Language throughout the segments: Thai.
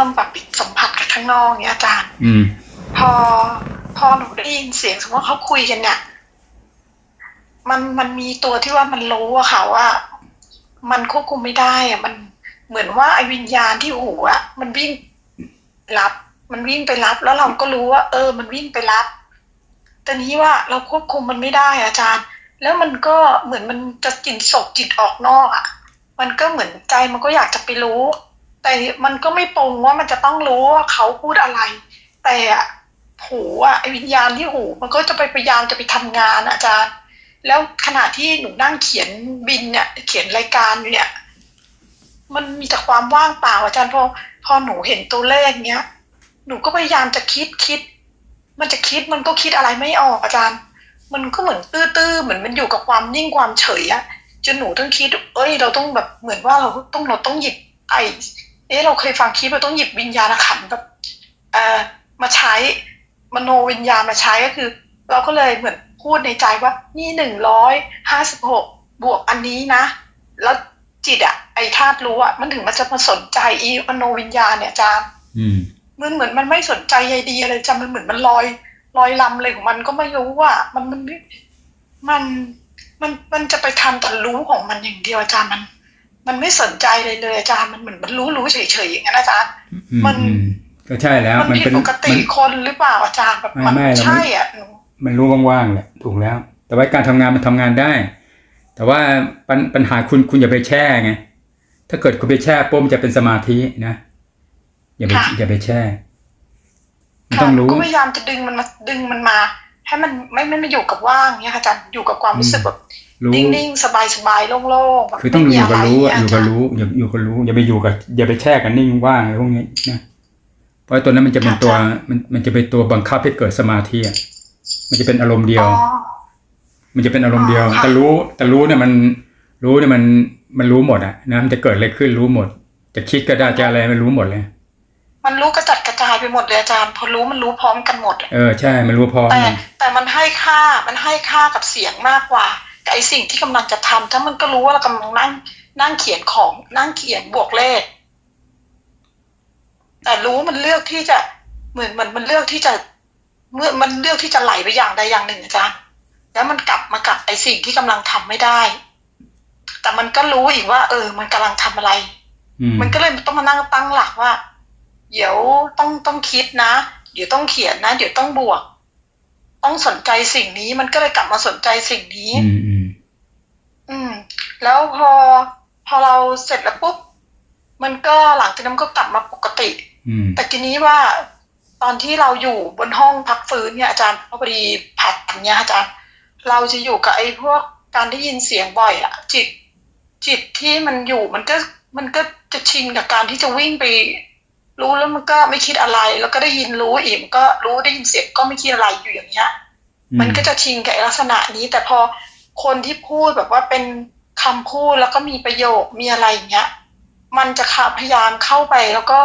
พอหนูเริ่มแบบสัมผัสกับข้างนอกเนี้ยอาจารย์ อืม พอพอหนูได้ยินเสียงสมมติว่าเขาคุยกันเนี่ยมันมันมีตัวที่ว่ามันรู้อะค่ะว่า มันควบคุมไม่ได้อะมันเหมือนว่าไอ้วิญญาณที่หูอะมันวิ่งรับ มันวิ่งไปรับ แล้วเราก็รู้ว่า เออ มันวิ่งไปรับแต่นี้ว่าเราควบคุมมันไม่ได้อาจารย์ แล้วมันก็เหมือนมันจะจิตศกจิตออกนอกอะมันก็เหมือนใจมันก็อยากจะไปรู้ แต่มันก็ไม่ปรงว่ามันจะต้องรู้ว่าเขาพูดอะไร แต่อะหูอะไอวิญญาณที่หู มันก็จะไปพยายามจะไปทำงานอะอาจารย์ แล้วขณะที่หนูนั่งเขียนบินเนี่ย เขียนรายการอยู่เนี่ย มันมีแต่ความว่างเปล่าอาจารย์พอพอหนูเห็นตัวเลขเนี้ยหนูก็พยายามจะคิดคิด มันจะคิดมันก็คิดอะไรไม่ออกอาจารย์ มันก็เหมือนตื้อๆเหมือนมันอยู่กับความนิ่งความเฉยอะจนหนูต้องคิด เอ้ย เราต้องแบบเหมือนว่าเราต้องเราต้องหยิบไอ เอ๊ะเราเคยฟังคลิปเราต้องหยิบวิญญาณขันธ์แบบเอ่อมาใช้มโนวิญญาณมาใช้ก็คือ เราก็เลยเหมือนพูดในใจว่า นี่หนึ่งร้อยห้าสิบหกบวกอันนี้นะ แล้วจิตอะไอธาตุรู้อะมันถึงมันจะมาสนใจอีมโนวิญญาณเนี่ยอาจารย์อืมมันเหมือนมันไม่สนใจใยดีอะไรจำมันเหมือนมันลอยลอยลำอะไรของมันก็ไม่รู้ว่ามันมันมันมันมันจะไปทำแต่รู้ของมันอย่างเดียวอาจารย์มัน มันไม่สนใจเลยเลยอาจารย์มันเหมือนมันรู้รู้เฉยๆอย่างนั้นอาจารย์อืมมันอืมก็ใช่แล้ว มันมันผิดเป็นปกติมันคนหรือเปล่าอาจารย์แบบไม่มันไม่เราไม่ใช่อะหนูมันรู้ว่างๆแหละถูกแล้ว แต่ว่าการทำงานมันทำงานได้ แต่ว่าปัญปัญหาคุณคุณอย่าไปแช่ไงถ้าเกิดคุณไปแช่ปุ๊บมันจะเป็นสมาธินะอย่าไปอย่าไปแช่มันต้องรู้ก็พยายามจะดึงมันมาดึงมันมา ให้มันไม่ไม่ไม่อยู่กับว่างเนี่ยค่ะอาจารย์อยู่กับความรู้สึกแบบรู้ นิ่งๆ สบายๆ โล่งๆแบบคือต้องไม่อยู่กับรู้อะะอยู่กับรู้อย่าอยู่กับรู้ อย่าไปอยู่กับ อย่าไปแช่กันนิ่งว่างอะไรพวกนี้นะเพราะตัวนั้นมันจะเป็นตัวมันมันจะเป็นตัวบังคับให้เกิดสมาธิอะมันจะเป็นอารมณ์เดียวอ๋อมันจะเป็นอารมณ์เดียวอ๋อค่ะแต่รู้แต่รู้เนี่ยมันรู้เนี่ยมันมันรู้หมดอะนะมันจะเกิดอะไรขึ้นรู้หมด จะคิดก็ได้จะอะไรมันรู้หมดเลย มันรู้กระจัดกระจายไปหมดเลยอาจารย์ พอรู้มันรู้พร้อมกันหมดอะเออใช่ มันรู้พร้อมแต่แต่มันให้ค่ามันให้ค่ากับเสียงมากกว่ากับ ไอสิ่งที่กำลังจะทำถ้ามันก็รู้ว่าเรากำลังนั่งนั่งเขียนของนั่งเขียนบวกเลข แต่รู้มันเลือกที่จะเหมือนมันมันเลือกที่จะ เมื่อมันเลือกที่จะไหลไปอย่างใดอย่างหนึ่งอาจารย์แล้วมันกลับมากับไอสิ่งที่กำลังทำไม่ได้ แต่มันก็รู้อีกว่า เออ มันกำลังทำอะไรอืมมันก็เลยต้องมานั่งตั้งหลักว่า เดี๋ยวต้องต้องคิดนะ เดี๋ยวต้องเขียนนะ เดี๋ยวต้องบวก ต้องสนใจสิ่งนี้ มันก็เลยกลับมาสนใจสิ่งนี้ อืมอืมอืม แล้วพอพอเราเสร็จแล้วปุ๊บ มันก็หลังจากนั้นก็กลับมาปกติ อืม แต่ทีนี้ว่าตอนที่เราอยู่บนห้องพักฟื้นเนี่ยอาจารย์พอดีผัดอย่างเงี้ยอาจารย์ เราจะอยู่กับไอ้พวกการได้ยินเสียงบ่อยอะจิต จิตที่มันอยู่มันก็มันก็จะชินกับการที่จะวิ่งไป รู้แล้วมันก็ไม่คิดอะไร แล้วก็ได้ยินรู้อีกมันก็รู้ได้ยินเสียงก็ไม่คิดอะไรอยู่อย่างเงี้ย มันก็จะชินกับไอ้ลักษณะนี้ แต่พอ คนที่พูดแบบว่าเป็นคำพูดแล้วก็มีประโยคมีอะไรอย่างเงี้ย มันจะขาพยายามเข้าไปแล้วก็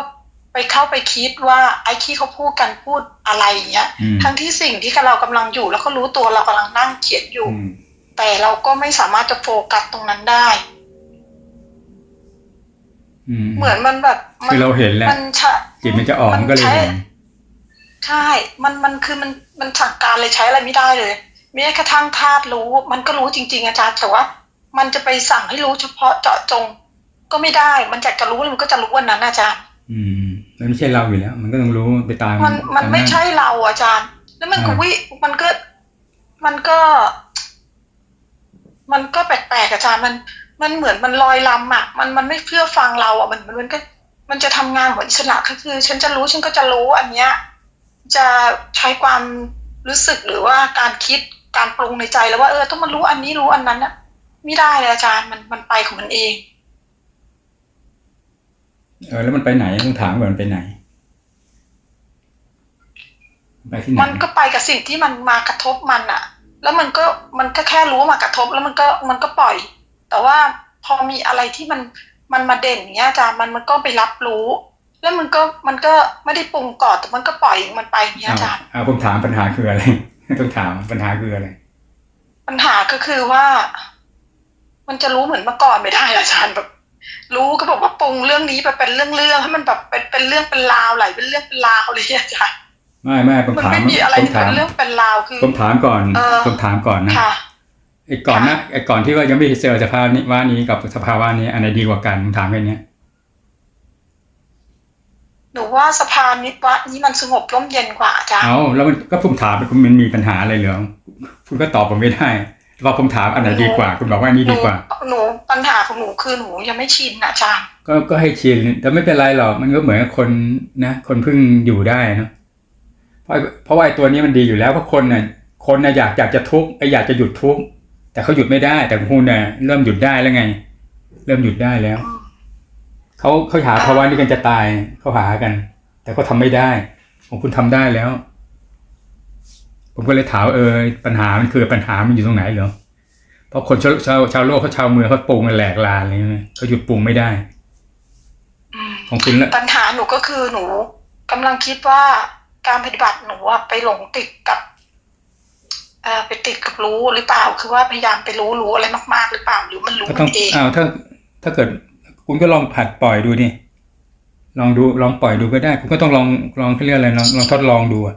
ไปเข้าไปคิดว่าไอ้ที่เขาพูดกันพูดอะไรอย่างเงี้ยอืมทั้งที่สิ่งที่เรากำลังอยู่ แล้วก็รู้ตัวเรากำลังนั่งเขียนอยู่อืมแต่เราก็ไม่สามารถจะโฟกัสตรงนั้นได้อืมเหมือนมันแบบมัคือเราเห็นแล้วมันชะจิตมันจะออกมันก็เลยใช้เห็นใช่ มันมันคือมันมันสั่งการเลยใช้อะไรไม่ได้เลย แม้กระทั่งธาตุรู้ มันก็รู้จริง ๆ อาจารย์แต่ว่ามันจะไปสั่งให้รู้เฉพาะเจาะจง ก็ไม่ได้ มันอยากจะรู้มันก็จะรู้วันนั้นอาจารย์ อืมมันไม่ใช่เราอยู่แล้ว มันก็ต้องรู้ไปตาม มันมันตาไม่หาใช่เราอาจารย์ แล้วมันก็อ่าวิมันก็มันก็ มันก็แปลกๆอาจารย์มันมันเหมือนมันลอยลำอะ มันมันไม่เพื่อฟังเราอะมันมันมันก็ มันจะทำงานเหมือนอิสระก็คือ ฉันจะรู้ฉันก็จะรู้อันเนี้ย จะใช้ความรู้สึกหรือว่าการคิด การปรุงในใจแล้วว่าเออต้องมารู้อันนี้รู้อันนั้นอะไม่ได้เลยอาจารย์มันมันไปของมันเอง เออ แล้วมันไปไหนต้องถามว่ามันไปไหนไปที่ไหนมันก็ไปกับสิ่งที่มันมากระทบมันอะแล้วมันก็มันก็แค่รู้ว่ามากระทบ แล้วมันก็มันก็ปล่อย แต่ว่าพอมีอะไรที่มันมันมาเด่นเนี้ยอาจารย์มันมันก็ไปรับรู้ แล้วมันก็มันก็ไม่ได้ปรุงก่อนแต่มันก็ปล่อยมันไปอย่างเนี้ยเอาอาจารย์เอาผมถามปัญหาคืออะไร ต้องถามปัญหาคืออะไร ปัญหาก็คือว่า มันจะรู้เหมือนเมื่อก่อนไม่ได้อาจารย์แบบ รู้ก็บอกว่าปรุงเรื่องนี้ไปเป็นเรื่องๆให้มันแบบเป็นเป็นเรื่องเป็นราวไหลเป็นเรื่องเป็นราวเลยอาจารย์ไม่ไม่ผมมันถามไม่มีอะไรผมที่ถาเป็มนเรื่องเป็นราวคือผมถามก่อนเออผมถามก่อนนะค่ะไอ้ก่อนนะไอ้ก่อนที่ว่ายังไม่เจอสภาวะนี้ว่านี้กับสภาวะนี้อันไหนดีกว่ากันผมถามแค่เนี้ย หนูว่าสะพานนิวะนี้มันสงบร่มเย็นกว่าอาจารย์เอาแล้วมันก็ผมถามคุณมันมีปัญหาอะไรเหรอคุณก็ตอบผมไม่ได้พอผมถามอันไหนดีกว่า คุณบอกว่าอันนี้หนูดีกว่า หนูปัญหาของหนูคือหนูยังไม่ชินนะอาจารย์ก็ก็ให้ชินแต่ไม่เป็นไรหรอกมันก็เหมือนกับคนนะ คนเพิ่งอยู่ได้เนอะเพราะเพราะว่าไอ้ตัวนี้มันดีอยู่แล้วเพราะคนน่ะ คนน่ะอยากอยากจะทุกข์ไอ้อยากจะหยุดทุกข์แต่เขาหยุดไม่ได้ แต่คุณน่ะเริ่มหยุดได้แล้วไง เริ่มหยุดได้แล้ว เขาเขาหาภาวะนี้กันจะตายเขาหากัน แต่เขาทำไม่ได้ของคุณทำได้แล้ว ผมก็เลยถามว่าเออปัญหามันคือปัญหามันอยู่ตรงไหนเหรอเพราะคนชาวชาวชาวโลกเขาชาวเมืองเขาปรุงกันแหลกลานเลยใช่ไหมเขาหยุดปรุงไม่ได้อืมของคุณละปัญหาหนูก็คือหนูกำลังคิดว่าการปฏิบัติหนูอะไปหลงติดกับเอ่อไปติดกับรู้หรือเปล่า คือว่าพยายามไปรู้รู้อะไรมาก ๆ หรือเปล่าหรือมันรู้ก็มัต้องนเองอ้าวถ้าถ้าเกิด คุณก็ลองผัดปล่อยดูดิลองดูลองปล่อยดูก็ได้ คุณก็ต้องลองลองเขาเรียกอะไรลองลองทดลองดูอะ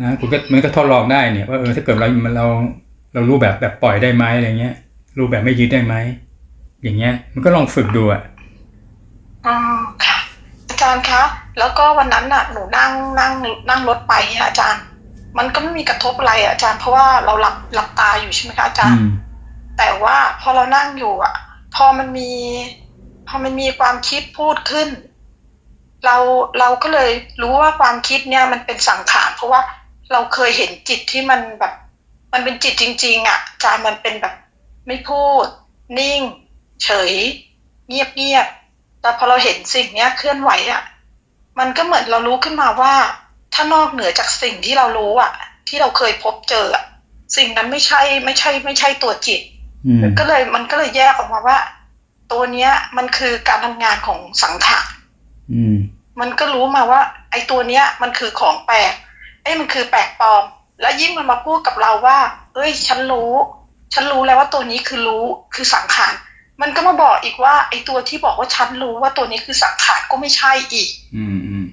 นะคุณก็มันก็ทดลองได้เนี่ยว่าเออถ้าเกิดเรามันเราเรารู้แบบแบบปล่อยได้ไหมอะไรเงี้ย รู้แบบไม่ยึดได้ไหมอย่างเงี้ย มันก็ลองฝึกดูอะอืมค่ะ อาจารย์คะแล้วก็วันนั้นน่ะหนูนั่งนั่งนั่งรถไปอะอาจารย์ มันก็ไม่มีกระทบอะไรอะอาจารย์ เพราะว่าเราหลับหลับตาอยู่ใช่ไหมคะอาจารอืย์มแต่ว่าพอเรานั่งอยู่อะ พอมันมี พอมันมีความคิดพูดขึ้น เราเราก็เลยรู้ว่าความคิดเนี่ยมันเป็นสังขารเพราะว่าเราเคยเห็นจิตที่มันแบบ มันเป็นจิตจริง ๆอะจามันเป็นแบบ ไม่พูด นิ่ง เฉย เงียบเงียบแต่พอเราเห็นสิ่งเนี้ยเคลื่อนไหวอะ มันก็เหมือนเรารู้ขึ้นมาว่า ถ้านอกเหนือจากสิ่งที่เรารู้อะ ที่เราเคยพบเจออะสิ่งนั้นไม่ใช่ไม่ใช่ ไม่ใช่ตัวจิต ก็เลยมันก็เลยแยกออกมาว่า ตัวเนี้ยมันคือการทำงานของสังขารอืมมันก็รู้มาว่า ไอ้ตัวเนี้ย มันคือของแปลกไอ้ยมันคือแปลกปลอม แล้วยิ่งมันมาพูดกับเราว่าเอ้ย ฉันรู้ ฉันรู้แล้วว่าตัวนี้คือรู้คือสังขารมันก็มาบอกอีกว่า ไอ้ตัวที่บอกว่าฉันรู้ว่าตัวนี้คือสังขารก็ไม่ใช่อีก อืมอืม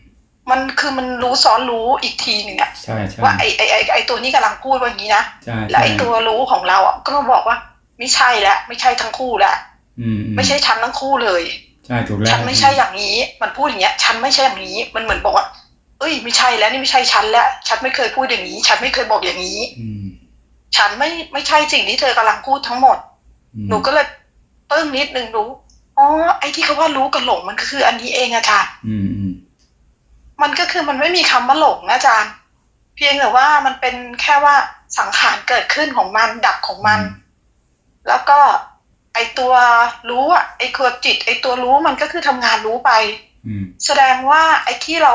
มันคือมันรู้ซ้อนรู้อีกทีหนึ่งอะใช่ใช่ว่าไอ้ไอ้ไอ้ไอ้ตัวนี้กำลังพูดว่าอย่างนี้นะใช่แล้วใช่ไอ้ตัวรู้ของเราอะก็มาบอกว่า ไม่ใช่แล้วไม่ใช่ทั้งคู่แล้วอืมอืไม่ใช่ฉันทั้งคู่เลยใช่ถูกแล้วฉันไม่ใช่อย่างนี้ มันพูดอย่างเงี้ย ฉันไม่ใช่อย่างนี้ มันเหมือนบอกว่าเอ้ย ไม่ใช่แล้วนี่ไม่ใช่ฉันแล้วฉันไม่เคยพูดอย่างนี้ ฉันไม่เคยบอกอย่างนี้อืมฉันไม่ไม่ใช่สิ่งที่เธอกำลังพูดทั้งหมดอืมหนูก็เลยปึ้งนิดนึงรู้อ๋อไอ้ที่เขาว่ารู้กับหลงมันก็คือ อันนี้เองอาจารย์อืมอืมมันก็คือมันไม่มีคำว่าหลงนะอาจารย์ เพียงแต่ว่ามันเป็นแค่ว่าสังขารเกิดขึ้นของมันดับของมัน แล้วก็ไอตัวรู้อะไอตัวจิต ไอตัวรู้มันก็คือทำงานรู้ไปอืมแสดงว่าไอ้ที่เรา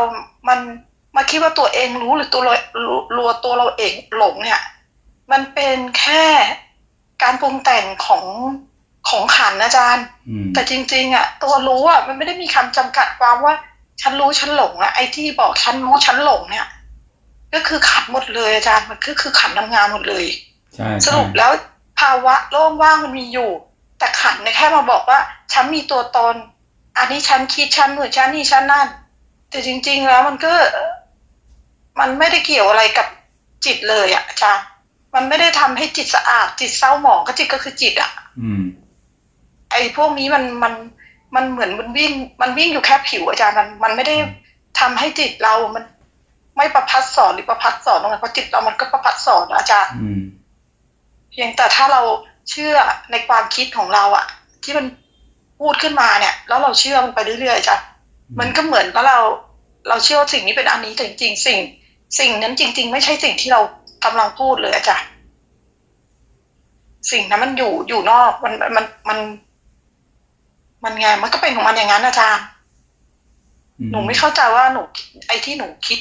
มันมาคิดว่าตัวเองรู้หรือตัวเรารู้รัวตัวเราเองหลงเนี่ย มันเป็นแค่การปรุงแต่งของของขันธ์นะอาจารย์อืมแต่จริง ๆ อะ ตัวรู้อะมันไม่ได้มีคำจำกัดความว่า ฉันรู้ฉันหลงอะไอ้ที่บอกฉันรู้ฉันหลงเนี่ย ก็คือขันธ์หมดเลยอาจารย์มันก็คือขันธ์ทำงานหมดเลยใช่สใช่รุปแล้ว ภาวะโล่งว่างมันมีอยู่ แต่ขันธ์เนี่ยแค่มาบอกว่า ฉันมีตัวตน อันนี้ฉันคิดฉันเหมือนฉันนี่ฉันนั่น แต่จริง ๆ แล้วมันก็ มันไม่ได้เกี่ยวอะไรกับจิตเลยอะอาจารย์มันไม่ได้ทำให้จิตสะอาด จิตเศร้าหมองก็จิตก็คือจิตอะอืม ไอ้พวกนี้มันมันมันเหมือนมันวิ่ง มันวิ่งอยู่แค่ผิวอาจารย์มันมันไม่ได้ทำให้จิตเรามัน ไม่ประพัดสอนหรือประพัดสอนตรงไหนเพราะจิตเรามันก็ประพัดสอนนะอาจารย์ อืม เพียงแต่ถ้าเราเชื่อในความคิดของเราอะที่มันพูดขึ้นมาเนี่ย แล้วเราเชื่อมันไปเรื่อยๆจ้ะมันก็เหมือนว่าเรา เราเชื่อว่าสิ่งนี้เป็นอันนี้แต่จริงๆสิ่ง สิ่งนั้นจริง ๆ ไม่ใช่สิ่งที่เรากำลังพูดเลยอะจ้ะสิ่งนั้นมันอยู่อยู่นอกมันมันมัน มันไงมันก็เป็นของมันอย่างนั้นอาจารย์หนูไม่เข้าใจว่าหนู ไอ้ที่หนูคิด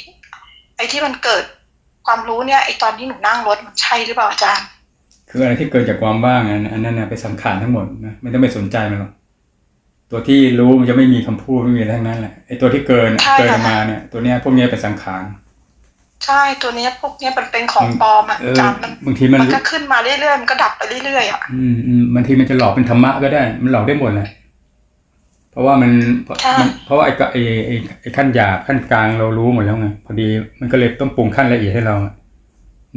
ไอ้ที่มันเกิดความรู้เนี่ยไอ้ตอนที่หนูนั่งรถมันใช่หรือเปล่าอาจารย์ คืออะไรที่เกิดจากความว่างอันอันนั้นนะเป็นสังขารทั้งหมดนะไม่ต้องไปสนใจมันหรอกตัวที่รู้มันจะไม่มีคำพูดไม่มีอะไรทั้งนั้นแหละไอ้ตัวที่เกินใช่ค่ะเกินออกมาเนี่ย ตัวเนี้ยพวกเนี้ยเป็นสังขารใช่ตัวเนี้ยพวกเนี้ยมันเป็นของปลอมอะเอออาจารย์มันบางทีมันมันก็ขึ้นมาเรื่อยๆมันก็ดับไปเรื่อยๆอะอืมอืมบางทีมันจะหลอกเป็นธรรมะก็ได้ มันหลอกได้หมดเลยเพราะว่ามันเพราะค่ะมันเพราะว่าไอ้กะไอ้ไอ้ไอ้ขั้นหยาบขั้นกลางเรารู้หมดแล้วไงพอดีมันก็เลยต้องปรุงขั้นละเอียดให้เราอะ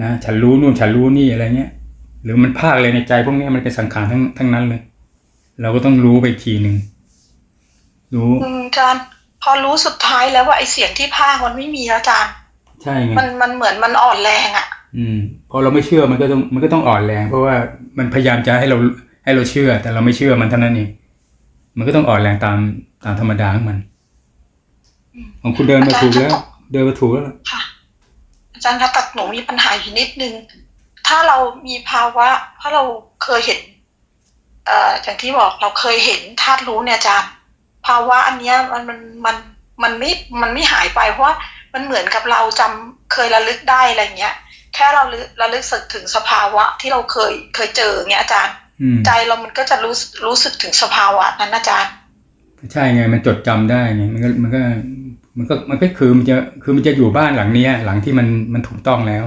นะฉันรู้นู่นฉันรู้นี่อะไรเงี้ย หรือมันภาคอะไรในใจพวกเนี้ยมันเป็นสังขารทั้งทั้งนั้นเลย เราก็ต้องรู้ไปอีกทีหนึ่งรู้อืมอาจารย์พอรู้สุดท้ายแล้วว่าไอเสียงที่พากย์มันไม่มีแล้วอาจารย์ใช่ไงมันมันเหมือนมันอ่อนแรงอะ อืม พอเราไม่เชื่อมันก็ต้องมันก็ต้องอ่อนแรง เพราะว่ามันพยายามจะให้เราให้เราเชื่อ แต่เราไม่เชื่อมันเท่านั้นเองมันก็ต้องอ่อนแรงตามตามธรรมดาของมันของคุณเดินมาถูกแล้ว เดินมาถูกแล้วล่ะค่ะอาจารย์คะแต่หนูมีปัญหาอยู่นิดนึง ถ้าเรามีภาวะถ้าเราเคยเห็น เอ่ออย่างที่บอกเราเคยเห็นธาตุรู้เนี่ยอาจารย์ภาวะอันเนี้ยมันมันมันมันไม่มันไม่หายไปเพราะว่ามันเหมือนกับเราจำเคยระลึกได้อะไรเงี้ย แค่เราระลึกระลึกสึกถึงสภาวะที่เราเคยเคยเจอเงี้ยอาจารย์อืมใจเรามันก็จะรู้รู้สึกถึงสภาวะนั้นอาจารย์ใช่ไงมันจดจำได้ไงมันก็มันก็มันก็มันก็คือมันจะคือมันจะอยู่บ้านหลังเนี้ย หลังที่มันมันถูกต้องแล้ว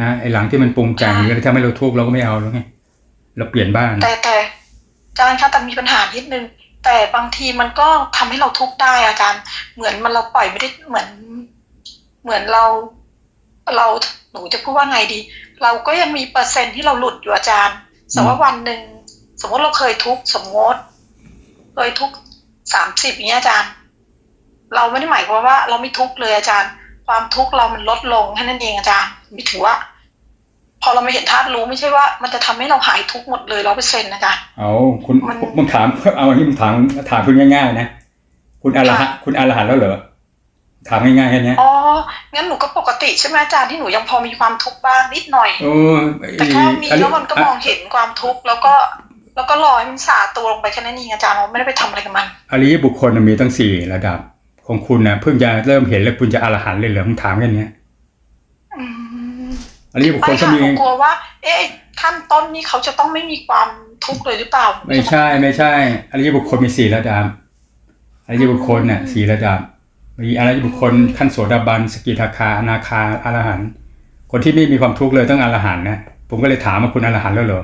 นะไอ้หลังที่มันปรุงแต่งหค่ะรือทำให้เราทุกข์เราก็ไม่เอาแล้วไงเราเปลี่ยนบ้าน แต่แต่อาจารย์คะแต่มีปัญหานิดนึงแต่บางทีมันก็ทำให้เราทุกข์ได้อาจารย์ เหมือนมันเราปล่อยไม่ได้เหมือน เหมือนเรา เราหนูจะพูดว่าไงดี เราก็ยังมีเปอร์เซ็นต์ที่เราหลุดอยู่อาจารย์สมมติว่าวันหนึ่งสมมติเราเคยทุกข์สมมติเคยทุกข์สามสิบเนี้ยอาจารย์ เราไม่ได้หมายความว่าเราไม่ทุกข์เลยอาจารย์ ความทุกข์เรามันลดลงแค่นั้นเองอาจารย์ไม่ถือว่า พอเราไม่เห็นธาตุรู้ไม่ใช่ว่า มันจะทำให้เราหายทุกข์หมดเลยร้อยเปอร์เซ็นต์อาจารย์เอาคุณมันมึงถามเอาอันนี้มึงถามถามคุณง่ายๆนะคุณอรหันต์คุณอรหันต์แล้วเหรอถามง่ายๆแค่เนี้ยอ๋องั้นหนูก็ปกติใช่ไหมอาจารย์ที่หนูยังพอมีความทุกข์บ้างนิดหน่อยโอ้แต่แค่มีแล้วมันก็มองเห็นความทุกข์แล้วก็แล้วก็รอให้มันสาตัวลงไปแค่นั้นเองอาจารย์เราไม่ได้ไปทำอะไรกับมัน อริยบุคคลน่ะมีตั้งสี่ระดับ ของคุณนะเพิ่งจะเริ่มเห็นแล้วคุณจะอรหันต์เลยเหรอมึงถามแค่เนี้ยอืมอริยบุคคไม่ลก็ค่ะมีหนูกลัวว่า เอ๊ะขั้นต้นนี่เขาจะต้องไม่มีความทุกข์เลยหรือเปล่า ไม่ใช่ไม่ใช่อริยบุคคลมีสี่ระดับอริยบุคคลเนี่ยสี่ระดับมีอริยบุคคลขั้นโสดาบันสกิทาคาอนาคาอรหันต์คนที่ไม่มีความทุกข์เลยต้องอรหันต์นะผมก็เลยถามว่าคุณอรหันต์แล้วเหรอ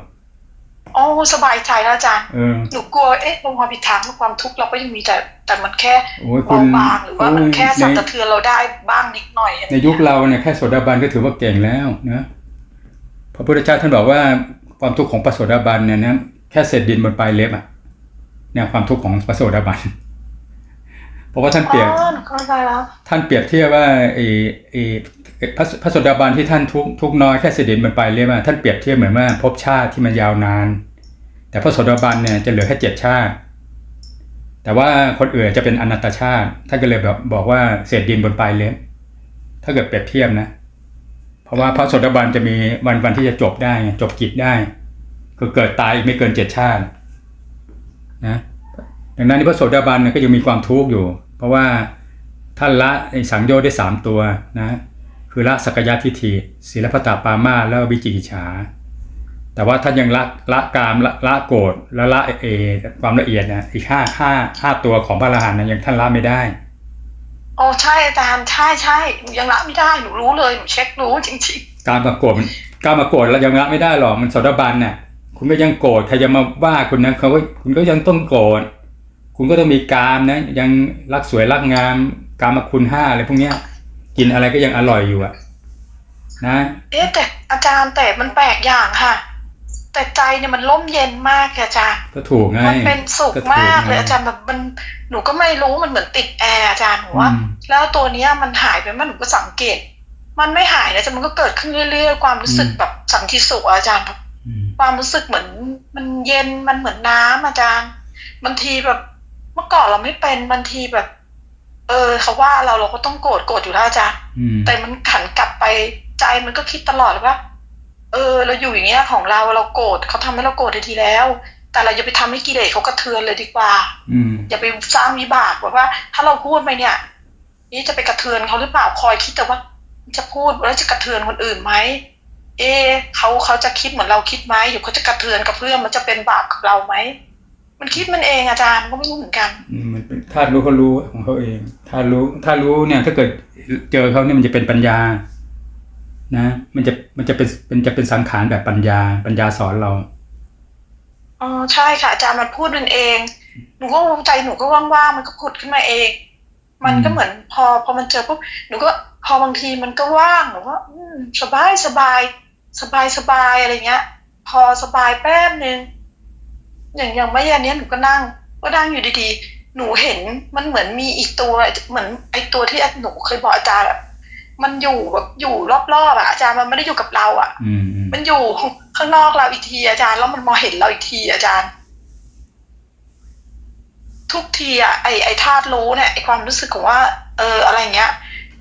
อ๋อสบายใจแล้วอาจารย์เออหนูกลัวเอ๊ะลงมาผิดทางความทุกข์เราก็ยังมีแต่แต่มันแค่โอ้ยคุเบาณบางหรือว่ามันแค่โอ้ยสั่นในสะเทือนเราได้บ้างนิดหน่อยอะไรในยุคเราเนี่ยแค่โสดาบันก็ถือว่าเก่งแล้วนะพระพุทธเจ้าท่านบอกว่าความทุกข์ของพระโสดาบันเนี่ยนะแค่เศษดินบนปลายเล็บอะเนี่ยความทุกข์ของพระโสดาบันเพ ราะว่าท่านเปรียบอ๋อหนูเข้าใจแล้วท่านเปรียบเทียบว่าไอ้ไอ้ไอ้พระพระโสดาบันที่ท่านทุกข์ทุกข์น้อยแค่เศษดินบนปลายเล็บอะท่านเปรียบเทียบเหมือนว่าภพชาติที่มันยาวนาน แต่พระโสดาบันเนี่ยจะเหลือแค่เจ็ดชาติ แต่ว่าคนอื่นจะเป็นอนัตตชาติท่านก็เลยแบบบอกว่าเศษดินบนปลายเล็บถ้าเกิดเปรียบเทียบนะ เพราะว่าพระโสดาบันจะมีวันวันที่จะจบได้ไงจบกิจได้คือเกิดตายอีกไม่เกินเจ็ดชาตินะดังนั้นพระโสดาบันเนี่ยก็ยังมีความทุกข์อยู่ เพราะว่าท่านละไอ้สังโยชน์ได้สามตัวนะคือละสักยะทิฏฐิศีลพัตตปามาสแล้ววิจิกิจฉา แต่ว่าท่านยังละละกามละละโกรธและละเอความละเอียดนะอีกห้าห้าห้าตัวของพระอรหันต์นะยังท่านละไม่ได้อ๋อใช่อาจารย์ใช่ใช่หนูยังละไม่ได้หนูรู้เลยหนูเช็ครู้จริงการมาโกรธมันการมาโกรธแล้วยังละไม่ได้หรอกมันโสดาบันน่ะคุณก็ยังโกรธใครจะมาว่าคุณนะเขาก็คุณก็ยังต้องโกรธ คุณก็ต้องมีกามนะ ยังรักสวยรักงามกามคุณห้าอะไรพวกเนี้ย กินอะไรก็ยังอร่อยอยู่อะนะๆเอ๊ะแต่อาจารย์แต่มันแปลกอย่างค่ะ แต่ใจเนี่ยมันร่มเย็นมากค่ะอาจารย์ก็ถูกไงมันเป็นสุขก็ถูมากเลยไงอาจารย์แบบมันหนูก็ไม่รู้มันเหมือนติดแอร์อาจารย์หนูว่าอืมแล้วตัวเนี้ยมันหายไปเมื่อหนูก็สังเกต มันไม่หายนะแต่มันก็เกิดขึ้นเรื่อยๆ ความรู้สึกแบบสันติสุขอะอาจารย์แบบอืมความรู้สึกเหมือน มันเย็นมันเหมือนน้ำอาจารย์บางทีแบบเมื่อก่อนเราไม่เป็นบางทีแบบ เออเขาว่าเราเราก็ต้องโกรธโกรธอยู่แล้วอาจารย์อืมแต่มันขันกลับไปใจมันก็คิดตลอดเลยว่า เออ เราอยู่อย่างเงี้ยของเราเราโกรธเขาทำให้เราโกรธได้ทีแล้ว แต่เราอย่าไปทำให้กิเลสเขากระเทือนเลยดีกว่าอืมอย่าไปสร้างวิบากแบบว่า ถ้าเราพูดไปเนี่ย นี่จะไปกระเทือนเขาหรือเปล่าคอยคิดแต่ว่า จะพูดแล้วจะกระเทือนคนอื่นไหมเอะเขาเขาจะคิดเหมือนเราคิดไหมอยู่เขาจะกระเทือนกับเพื่อนมันจะเป็นบาปกับเราไหม มันคิดมันเองอาจารย์ก็ไม่รู้เหมือนกันอืมมันเป็นธาตุรู้เขารู้ของเขาเองธาตุรู้ธาตุรู้เนี่ย ถ้าเกิดเจอเขาเนี่ยมันจะเป็นปัญญา นะ มันจะมันจะเป็นมันจะเป็นสังขารแบบปัญญา ปัญญาสอนเราอ๋อใช่ค่ะอาจารย์มันพูดมันเอง หนูก็งงใจหนูก็ว่างๆมันก็ผุดขึ้นมาเอง มันก็อืมเหมือนพอพอมันเจอปุ๊บหนูก็พอบางทีมันก็ว่างหนูก็อืมสบายสบาย สบายสบายอะไรเงี้ย พอสบายแป๊บนึง อย่างอย่างเมื่อเย็นเนี้ยหนูก็นั่ง ก็นั่งอยู่ดีๆ หนูเห็นมันเหมือนมีอีกตัวเหมือนไอตัวที่หนูเคยบอกอาจารย์อะมันอยู่แบบอยู่รอบๆอะอาจารย์มันไม่ได้อยู่กับเราอะอืมอืมมันอยู่ข้างนอกเราอีกทีอาจารย์แล้วมันมองเห็นเราอีกทีอาจารย์ ทุกทีอะไอไอธาตุรู้เนี่ยไอความรู้สึกของว่า เอออะไรเงี้ย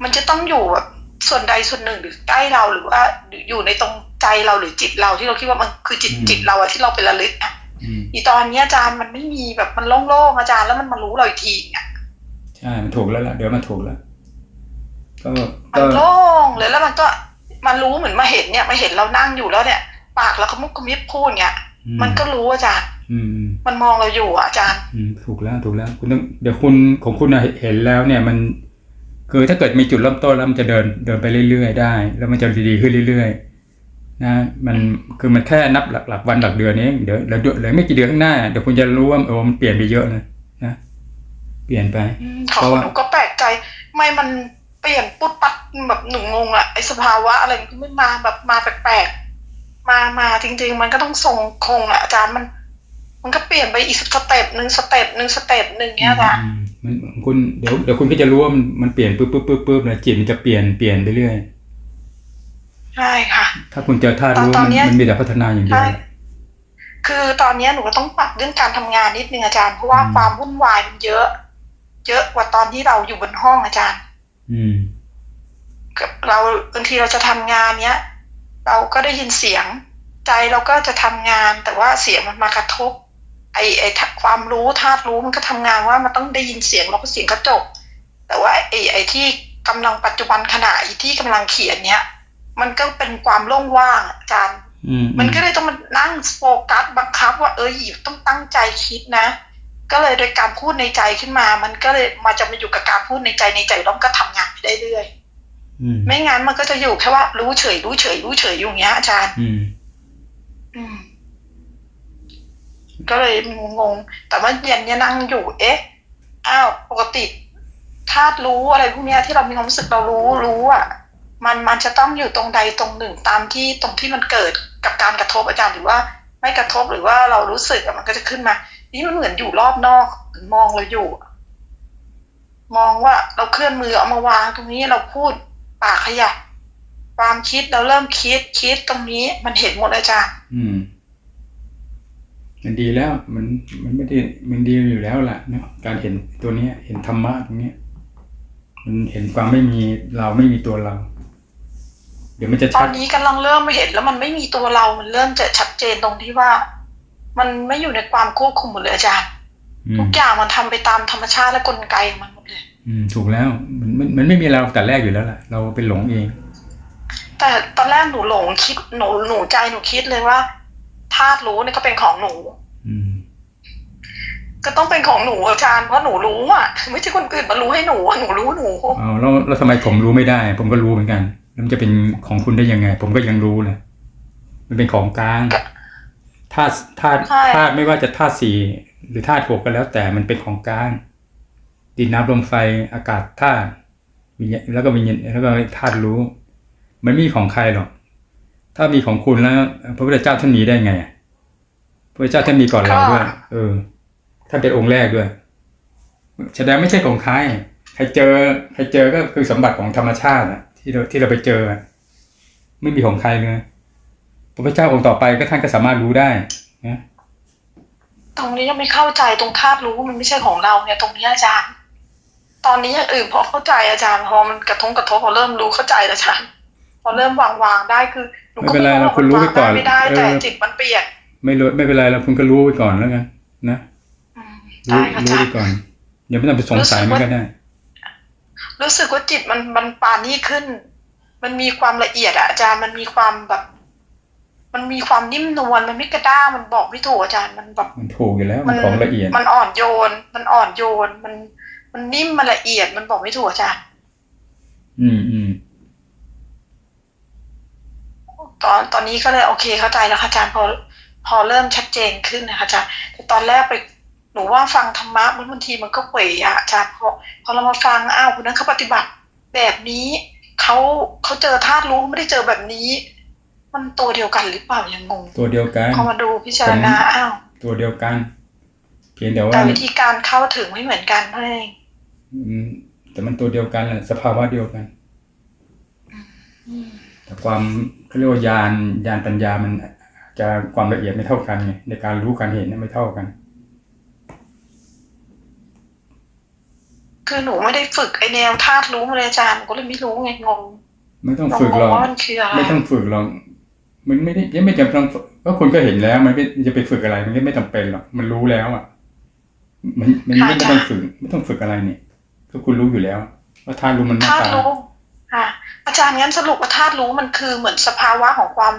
มันจะต้องอยู่แบบส่วนใดส่วนหนึ่งหรือใกล้เราหรือว่าอยู่ในตรงใจเราหรือจิตเราที่เราคิดว่ามันคือจิตจิตเราอะที่เราเป็นระลึกอะ อืมอีตอนเนี้ยอาจารย์มันไม่มีแบบมันโล่งๆอาจารย์แล้วมันมารู้เราอีกทีเนี่ยใช่มันถูกแล้วล่ะเดี๋ยวมันถูกแล้วก็มัก็นโล่งเลยแล้วมันก็มันรู้เหมือนมาเห็นเนี่ยมาเห็นเรานั่งอยู่แล้วเนี่ย ปากเราขมุกขมิบพูดเนี่ยอืมันก็รู้อาจารย์อืมอืมมันมองเราอยู่อะอาจารย์อืมถูกแล้วถูกแล้ว คุณต้องเดี๋ยวคุณของคุณน่ะเห็นแล้วเนี่ยมัน คือถ้าเกิดมีจุดเริ่มต้นแล้วมันจะเดินเดินไปเรื่อยๆได้ แล้วมันจะดีๆขึ้นเรื่อยๆ นะมันคือมันแค่นับหลักหลักวันหลักเดือนเองเดี๋ยวเดี๋ยวเหลือไม่กี่เดือนข้างหน้าเดี๋ยวคุณจะรู้ว่าเออมันเปลี่ยนไปเยอะเลยนะเปลี่ยนไปอืมเพของราะว่าหนูก็แปลกใจไม่มันเปลี่ยนปุ๊บปั๊บแบบหนูงงอะไอสภาวะอะไรมันก็ไม่มาแบบมาแปลกๆมามาจริง ๆ มันก็ต้องทรงคงอะอาจารย์มัน มันก็เปลี่ยนไปอีกสเต็ปหนึ่งสเต็ปหนึ่งสเต็ปหนึ่งเนี้ยอาจารย์อืมมันของคุณเดี๋ยวเดี๋ยวคุณก็จะรู้ว่ามันมันเปลี่ยนปุ๊บปุ๊บปุ๊บปุ๊บนะจิตมันจะเปลี่ยนเปลี่ยนไปเรื่อย ใช่ค่ะ ถ้าคุณเจอธาตุรู้ตอนมันเนี้ยมันมีแต่พัฒนาอย่างเดียวใช่คือตอนเนี้ยหนูก็ต้องปรับเรื่องการทำงานนิดนึงอาจารย์เพราะว่าอืมความวุ่นวายมันเยอะ เยอะกว่าตอนที่เราอยู่บนห้องอาจารย์ อืมกับเราบางทีเราจะทำงานเนี้ย เราก็ได้ยินเสียง ใจเราก็จะทำงาน แต่ว่าเสียงมันมากระทบ ไอไอทะความรู้ธาตุรู้มันก็ทำงานว่ามันต้องได้ยินเสียงเราก็เสียงกระจก แต่ว่าไอไอที่กำลังปัจจุบันขณะไอที่กำลังเขียนเนี้ย มันก็เป็นความโล่งว่างอาจารย์อืมมันก็เลยต้องมานั่งโฟกัสบังคับ ว่าเออหยิบต้องตั้งใจคิดนะ ก็เลยโดยการพูดในใจขึ้นมา มันก็เลยมาจะมาอยู่กับการพูดในใจในใจแล้วมันก็ทำงานไปได้เรื่อยอืมไม่งั้นมันก็จะอยู่แค่ว่ารู้เฉยรู้เฉยรู้เฉยอยู่อย่างเงี้ยอาจารย์ อืมอืมก็เลยงงๆแต่ว่าเย็นเนี่ยนั่งอยู่ เอ๊ะ อ้าว ปกติธาตุรู้อะไรพวกเนี้ยที่เรามีความรู้สึกเรารู้รู้อะ มันมันจะต้องอยู่ตรงใดตรงหนึ่งตามที่ตรงที่มันเกิดกับการกระทบอาจารย์หรือว่าไม่กระทบหรือว่าเรารู้สึกมันก็จะขึ้นมา นี่มันเหมือนอยู่รอบนอกเหมือนมองเราอยู่ มองว่าเราเคลื่อนมือเอามาวางตรงนี้เราพูดปากขยับความคิดเราเริ่มคิดคิดตรงนี้มันเห็นหมดอาจารย์ อืม มันดีแล้ว มันมันไม่ได้มันดีอยู่แล้วล่ะเนาะการเห็นตัวเนี้ย เห็นธรรมะตรงเนี้ย มันเห็นความไม่มีเราไม่มีตัวเรา เดี๋ยวมันจะตอชันดนี้กำลังเริ่มมาเห็นแล้วมันไม่มีตัวเรา มันเริ่มจะชัดเจนตรงที่ว่า มันไม่อยู่ในความควบคุมหมดเลยอาจารย์อืมทุกอย่างมันทำไปตามธรรมชาติและกลไกของมันหมดเลยอืมถูกแล้วมันมันมันไม่มีเราแต่แรกอยู่แล้วล่ะ เราเป็นหลงเอง แต่ตอนแรกหนูหลงคิดหนูหนูใจหนูคิดเลยว่าธาตุรู้เนี่ยก็เป็นของหนู อืมก็ต้องเป็นของหนูอาจารย์เพราะหนูรู้อะ ไม่ใช่คนอื่นมารู้ให้หนูอะหนูรู้หนูเอาแล้วแล้วทำไมผมรู้ไม่ได้ ผมก็รู้เหมือนกันแล้ว มันจะเป็นของคุณได้ยังไง ผมก็ยังรู้เลยมันเป็นของกลางธาตุธาตุธาตุไม่ว่าจะธาตุสี่หรือธาตุหกก็แล้ว แต่มันเป็นของกลางดินน้ำลมไฟอากาศธาตุวิญญาณแล้วก็วิญญาณแล้วก็ธาตุรู้ มันไม่มีของใครหรอก ถ้ามีของคุณแล้ว พระพุทธเจ้าท่านมีได้ไงอะพระพุทธเจ้าท่านมีก่อนเราด้วย เออท่านเป็นองค์แรกด้วยแสดงไม่ใช่ของใคร ใครเจอ ใครเจอก็คือสมบัติของธรรมชาติอะ ที่เราที่เราไปเจออะไม่มีของใครเลยพระพุทธเจ้าองค์ต่อไปก็ท่านก็สามารถรู้ได้นะตรงนี้ยังไม่เข้าใจตรงธาตุรู้มันไม่ใช่ของเราเนี่ยตรงนี้อาจารย์ ตอนนี้อย่างอื่นพอเข้าใจอาจารย์พอมันกระทงกระทบพอเริ่มรู้เข้าใจแล้วอาจารย์พอเริ่มวางวางได้คือหนูไม่ก็เป็นไรไม่รู้เราว่าคุณรู้มันไว้วางก่อนได้ไม่ได้เอแต่อจิตมันเปลี่ยนไม่รู้ไม่เป็นไรเราคุณก็รู้ไว้ก่อนแล้วกันนะอืมรู้ได้ค่ะอารู้จารไว้ย์ก่อนเดี๋ยวไม่ต้องไปสงสัยมันก็ได้ รู้สึกว่าจิตมันมันปานนี่ขึ้น มันมีความละเอียดอะอาจารย์มันมีความแบบ มันมีความนิ่มนวลมันไม่กระด้างมันบอกไม่ถูกอาจารย์มันแบบมันถูกอยู่แล้ว มันของละเอียด มันอ่อนโยน มันอ่อนโยน มัน มันนิ่มมันละเอียดมันบอกไม่ถูกอาจารย์ อืมอืมตอนตอนนี้ก็เลยโอเคเข้าใจแล้วค่ะอาจารย์พอพอเริ่มชัดเจนขึ้นนะคะอาจารย์แต่ตอนแรกไปห นูว่าฟังธรรมะบางทีมันก็เป๋อะอาจารย์พอพอเรามาฟังอ้าวคนนั้นเขาปฏิบัติแบบนี้เขาเขาเจอธาตุรู้ไม่ได้เจอแบบนี้ มันตัวเดียวกันหรือเปล่ายังงงตัวเดียวกันพอมาดูพิจารณาอ้าวตัวเดียวกัน เพียงแต่ว่าแต่วิธีการเข้าถึงไม่เหมือนกันเท่านั้นเองอืมแต่มันตัวเดียวกันแหละสภาวะเดียวกันแต่ความเขาเรียกว่าญาณญาณปัญญามันจะความละเอียดไม่เท่ากันไงในการรู้การเห็นเนี่ยไม่เท่ากัน คือหนูไม่ได้ฝึกไอแนวธาตุรู้มาเลยอาจารย์หนูก็เลยไม่รู้ไงงงไม่ต้องเราฝึกงหรงอกว่ามันคืออะไรไม่ต้องฝึกหรอกมันไม่ได้ยังไม่จำเป็นต้องฝึกก็คุณก็เห็นแล้วมันไม่จะไปฝึกอะไร มันก็ไม่จำเป็นหรอกมันรู้แล้วอะ มันมันไม่ต้องฝึกไม่ต้องฝึกอะไรนี่ก็คุณรู้อยู่แล้วว่าธาตุรู้มันหน้าธาตุตารู้ค่ะ อาจารย์งั้นสรุปว่าธาตุรู้มันคือเหมือนสภาวะของความ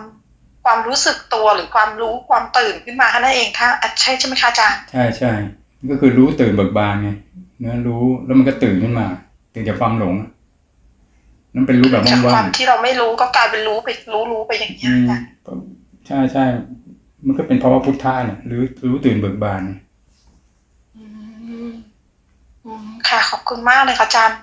ความรู้สึกตัวหรือความรู้ความตื่นขึ้นมาแค่นั้นเองค่ะอะใช่ใช่ไหมคะอาจารย์ใช่ใช่ก็คือรู้ตื่นเบิกบานไงเนื้อรู้แล้วมันก็ตื่นขึ้นมา ตื่นจากความหลงอะนั่นเป็นรู้แบบจากคว่าวางมที่เราไม่รู้ก็กลายเป็นรู้ไปรู้รู้ไปอย่างๆเงี้ยอืมค่ะใช่ใช่มันก็เป็นภาวะพุทธะแหละหรือรู้ตื่นเบิกบานไงอืมอืมค่ะขอบคุณมากเลยค่ะอาจารย์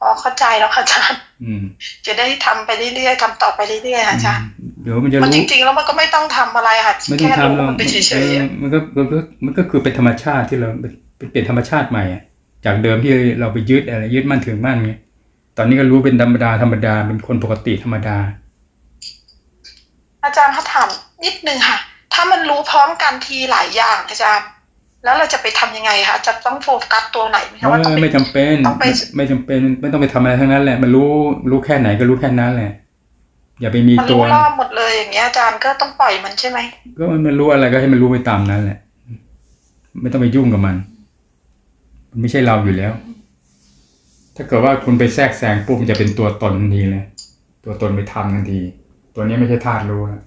พอเข้าใจแล้วค่ะอาจารย์อืมจะได้ทำไปเรื่อยๆทำต่อไปเรื่อยๆค่ะอาจารย์เดี๋ยวมันจะมันรู้จริงๆแล้วมันก็ไม่ต้องทำอะไรค่ะไม่ต้องแค่รู้ทำหรอกมันไปเฉเอยอมันก็มันก็มันก็คือเป็นธรรมชาติที่เราเป็นเปลี่ยนธรรมชาติใหม่อะ จากเดิมที่เราไปยึดอะไรยึดมั่นถือมั่นไงตอนนี้ก็รู้เป็นธรรมดาธรรมดาเป็นคนปกติธรรมดาๆอาจารย์เขาถามนิดนึงค่ะ ถ้ามันรู้พร้อมกันทีหลายอย่างอาจารย์แล้วเราจะไปทำยังไงคะจะต้องโฟกัสตัวไหนไหมเอคะว่าต้องอไปไม่จำเป็นต้องไปไม่ไม่จำเป็นไม่ต้องไปทำอะไรทั้งนั้นแหละมันรู้รู้แค่ไหนก็รู้แค่นั้นแหละอย่าไปมีมันตัรู้วรอบหมดเลยอย่างเงี้ยอาจารย์ก็ต้องปล่อยมันใช่ไหมก็มันมันรู้อะไรก็ให้มันรู้ไปตามนั้นแหละ ไม่ต้องไปยุ่งกับมัน มันไม่ใช่เราอยู่แล้ว ถ้าเกิดว่าคุณไปแทรกแซงปุ๊บมันจะเป็นตัวตนทันทีเลย ตัวตนไปทำทันที ตัวนี้ไม่ใช่ธาตุรู้นะ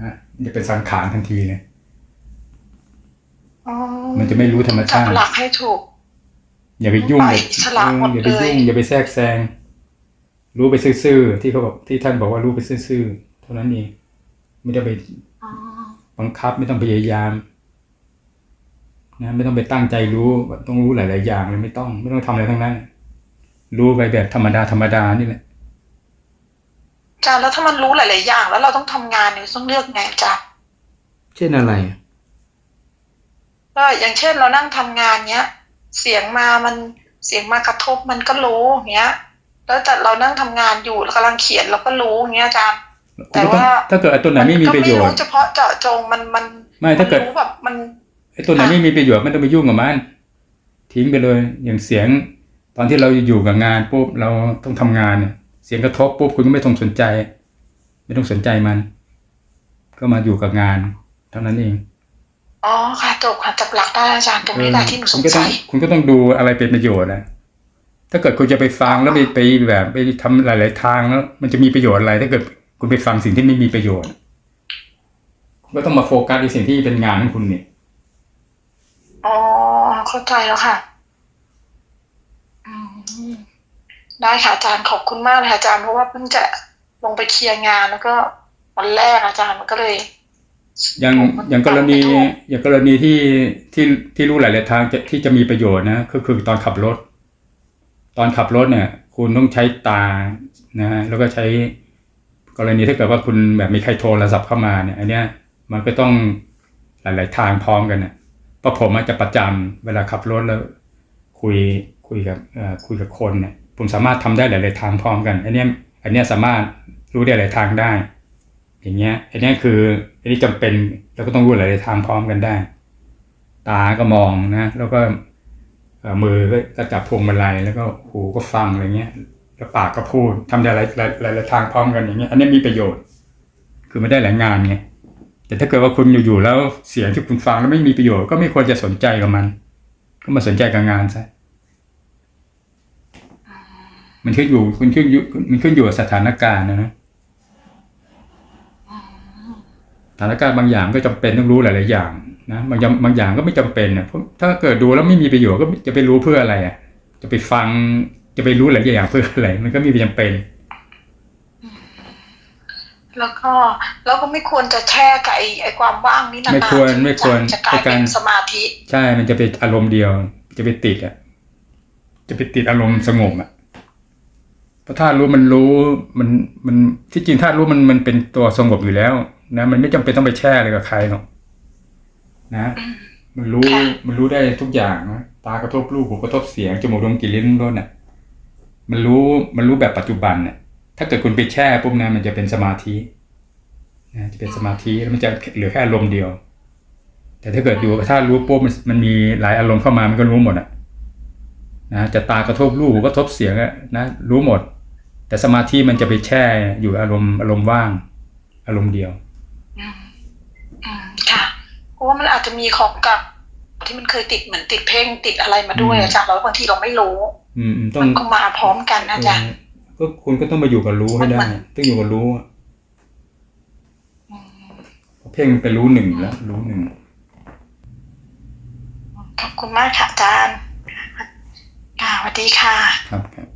อะมันจะเป็นสังขารทันทีเลยอ๋อมันจะไม่รู้ธรรมจัชาบติหลักให้ถูก อย่าไปยุ่งปล่อยเลยอิสระหมดอย่าไปยุ่งเลยอย่าไปแทรกแซง รู้ไปซื่อๆที่เขาบอกที่ท่านบอกว่ารู้ไปซื่อๆเท่านั้นเองไม่ต้องไปอ๋อบังคับไม่ต้องพยายาม นะไม่ต้องไปตั้งใจรู้ว่าต้องรู้หลาย ๆ อย่างเลยไม่ต้อง ไม่ต้องทำอะไรทั้งนั้น รู้ไปแบบธรรมดาธรรมดานี่แหละอาจารย์แล้วถ้ามันรู้หลาย ๆ อย่าง แล้วเราต้องทำงานเนี่ยต้องเลือกไงอาจารย์เช่นอะไรก็อย่างเช่นเรานั่งทำงานเนี้ย เสียงมามันเสียงมากระทบมันก็รู้อย่างเงี้ย แล้วแต่เรานั่งทำงานอยู่เรากำลังเขียนเราก็รู้อย่างเงี้ยอาจารย์แต่ว่าถ้าเกิดไอ้ตัวไหนไม่มีประโยชก็น์ไม่รู้เฉพาะเจาะจงมันมันไม่ถ้าเกิดมันรู้แบบมัน ไอ้ตัวไหนไม่มีประโยชน์ไม่ต้องไปยุ่งกับมัน ทิ้งไปเลยอย่างเสียง ตอนที่เราอยู่กับงานปุ๊บเราต้องทำงานเนี่ยเสียงกระทบปุ๊บคุณก็ไม่ต้องสนใจ ไม่ต้องสนใจมัน ก็มาอยู่กับงานเท่านั้นเองอ๋อค่ะจบค่ะจับหลักได้อาจารย์ตรงนี้แหละที่หนูสคุงณก็ต้อสังยคุณก็ต้องดูอะไรเป็นประโยชน์นะถ้าเกิดคุณจะไปฟังแล้วไปไปแบบไปทำหลาย ๆ ทางแล้ว มันจะมีประโยชน์อะไร ถ้าเกิดคุณไปฟังสิ่งที่ไม่มีประโยชน์คุณก็ต้องมาโฟกัสในสิ่งที่เป็นงานของคุณเนี่ย อ๋อ เข้าใจแล้วค่ะ อืม ได้ค่ะอาจารย์ขอบคุณมากเลยค่ะอาจารย์เพราะว่าเพิ่งจะลงไปเคลียร์งานแล้วก็วันแรกอาจารย์มันก็เลย อย่างผมมันอย่างกรณีไม่ถูกอย่างกรณีที่ที่ที่รู้หลาย ๆ ทางจะที่จะมีประโยชน์นะก็คือตอนขับรถ ตอนขับรถเนี่ย คุณต้องใช้ตานะฮะแล้วก็ใช้กรณีถ้าเกิดว่าคุณแบบมีใครโทรศัพท์เข้ามาเนี่ย อันเนี้ยมันก็ต้องหลาย ๆ ทางพร้อมกันเนี่ย เพราะผมอาจจะประจำเวลาขับรถแล้วคุยคุยกับคุยกับคนเนี่ยผมสามารถทำได้หลาย ๆ ทางพร้อมกัน อันนี้อันนี้สามารถรู้ได้หลายทางได้ อย่างเงี้ย อันนี้คืออันนี้จำเป็นแล้วก็ต้องรู้หลาย ๆ ทางพร้อมกันได้ ตาก็มองนะ แล้วก็มือก็จับพวงมาลัยแล้วก็หูก็ฟังอะไรเงี้ยแล้วปากก็พูดทำได้หลายหลายหลายหลายทางพร้อมกันอย่างเงี้ย อันนี้มีประโยชน์ คือไม่ได้หลายงานไง แต่ถ้าเกิดว่าคุณอยู่ๆแล้วเสียงที่คุณฟังแล้วไม่มีประโยชน์ก็ไม่ควรจะสนใจกับมัน ก็มาสนใจกับงานซะมันขึ้นอยู่คุณขึ้นอยู่มันขึ้นอยู่กับสถานการณ์นะนะสถานการณ์บางอย่างก็จำเป็นต้องรู้หลาย ๆ อย่างนะบางอย่างบางอย่างก็ไม่จำเป็นนะเพราะถ้าเกิดดูแล้วไม่มีประโยชน์ก็จะไปรู้เพื่ออะไรอะจะไปฟังจะไปรู้หลายอย่างเพื่ออะไร มันก็ไมีจำเป็น แล้วก็แล้วก็ไม่ควรจะแช่กับไอ้ไอ้ความว่างนี่นานๆไม่ควรไม่ควรจะกลายในเป็การนสมาธิ ใช่ มันจะเป็นอารมณ์เดียว จะไปติดอะ จะไปติดอารมณ์สงบอะเพราะถ้ารู้มันรู้มันมันที่จริงถ้ารู้มันมันเป็นตัวสงบอยู่แล้ว นะ มันไม่จำเป็นต้องไปแช่อะไรกับใครหรอกนะอืมมันรู้ค่ะมันรู้ได้ทุกอย่างนะตากระทบรูปหูกระทบเสียงจมูกดมกลิ่นลิ้นรสน่ะมันรู้มันรู้แบบปัจจุบันน่ะ ถ้าเกิดคุณไปแช่ปุ๊บนะมันจะเป็นสมาธินะจะเป็นสมาธิแล้วมันจะเหลือแค่อารมณ์เดียว แต่ถ้าเกิดอยู่ถ้ารู้ปุ๊บมันมันมีหลายอารมณ์เข้ามามันก็รู้หมดอะนะจะตากระทบรูปหูกระทบเสียงอะนะรู้หมด แต่สมาธิมันจะไปแช่อยู่อารมณ์อารมณ์ว่าง อารมณ์เดียวอืมอืมค่ะเพราะว่ามันอาจจะมีของเกับที่มันเคยติดเหมือนติดเพ่งติดอะไรมาด้วยอืมอาจารย์แล้วบางทีเราไม่รู้ อืมอืมต้อมังนก็มาพร้อมกันนะอาจารย์เออ ก็คุณก็ต้องมาอยู่กับรู้ให้ได้มันต้องอยู่กับรู้อะอืมเพ่งไปรู้หนึ่งแล้ว รู้หนึ่งขอบคุณมากค่ะอาจารย์ค่ะสวัสดีค่ะ ครับครับ